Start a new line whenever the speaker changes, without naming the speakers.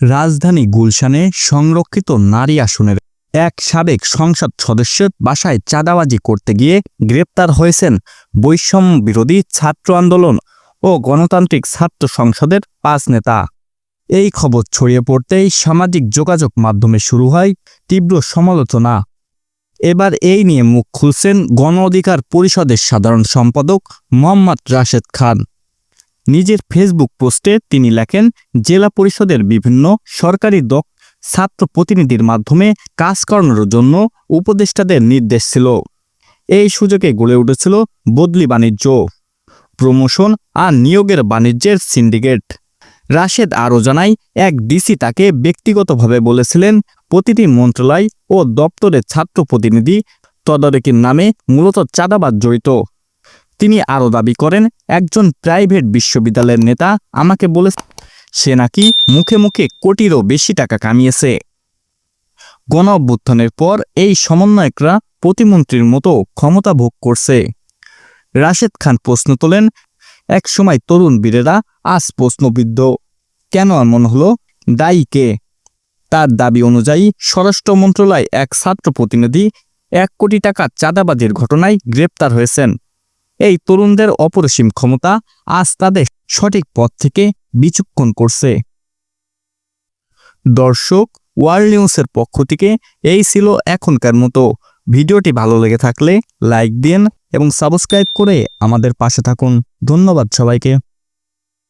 রাজধানী গুলশানে সংরক্ষিত নারী আসনের এক সাবেক সংসদ সদস্যের বাসায় চাঁদাবাজি করতে গিয়ে গ্রেপ্তার হয়েছেন বৈষম্য বিরোধী ছাত্র আন্দোলন ও গণতান্ত্রিক ছাত্র সংসদের পাঁচ নেতা। এই খবর ছড়িয়ে পড়তেই সামাজিক যোগাযোগ মাধ্যমে শুরু হয় তীব্র সমালোচনা। এবার এই নিয়ে মুখ খুলছেন গণ অধিকার পরিষদের সাধারণ সম্পাদক মোহাম্মদ রাশেদ খান। নিজের ফেসবুক পোস্টে তিনি লেখেন, জেলা পরিষদের বিভিন্ন সরকারি দক, ছাত্র প্রতিনিধির মাধ্যমে কাজ করানোর জন্য উপদেষ্টাদের নির্দেশ ছিল। এই সুযোগে গড়ে উঠেছিল বদলি বাণিজ্য, প্রমোশন আর নিয়োগের বাণিজ্যের সিন্ডিকেট রাশেদ আরও জানায়, এক ডিসি তাকে ব্যক্তিগতভাবে বলেছিলেন, প্রতিটি মন্ত্রণালয় ও দপ্তরের ছাত্র প্রতিনিধি তদারকির নামে মূলত চাঁদাবাদ জড়িত। তিনি আরও দাবি করেন, একজন প্রাইভেট বিশ্ববিদ্যালয়ের নেতা আমাকে বলে সে নাকি মুখে মুখে কোটিরও বেশি টাকা কামিয়েছে। গণ অভ্যুত্থানের পর এই সমন্বয়করা প্রতিমন্ত্রীর মতো ক্ষমতা ভোগ করছে। রাশেদ খান প্রশ্ন তোলেন, এক সময় তরুণ বীরেরা আজ প্রশ্নবিদ্ধ, কেন এমন হলো, দায়ী কে? তার দাবি অনুযায়ী স্বরাষ্ট্র মন্ত্রণালয় এক ছাত্র প্রতিনিধি এক কোটি টাকা চাঁদাবাজির ঘটনায় গ্রেপ্তার হয়েছেন। এই তরুণদের অপরিসীম ক্ষমতা আজ তাদের সঠিক পথ থেকে বিচক্ষণ করছে। দর্শক, ওয়ার্ল্ড নিউজের পক্ষ থেকে এই ছিল এখনকার মতো। ভিডিওটি ভালো লেগে থাকলে লাইক দিন এবং সাবস্ক্রাইব করে আমাদের পাশে থাকুন। ধন্যবাদ সবাইকে।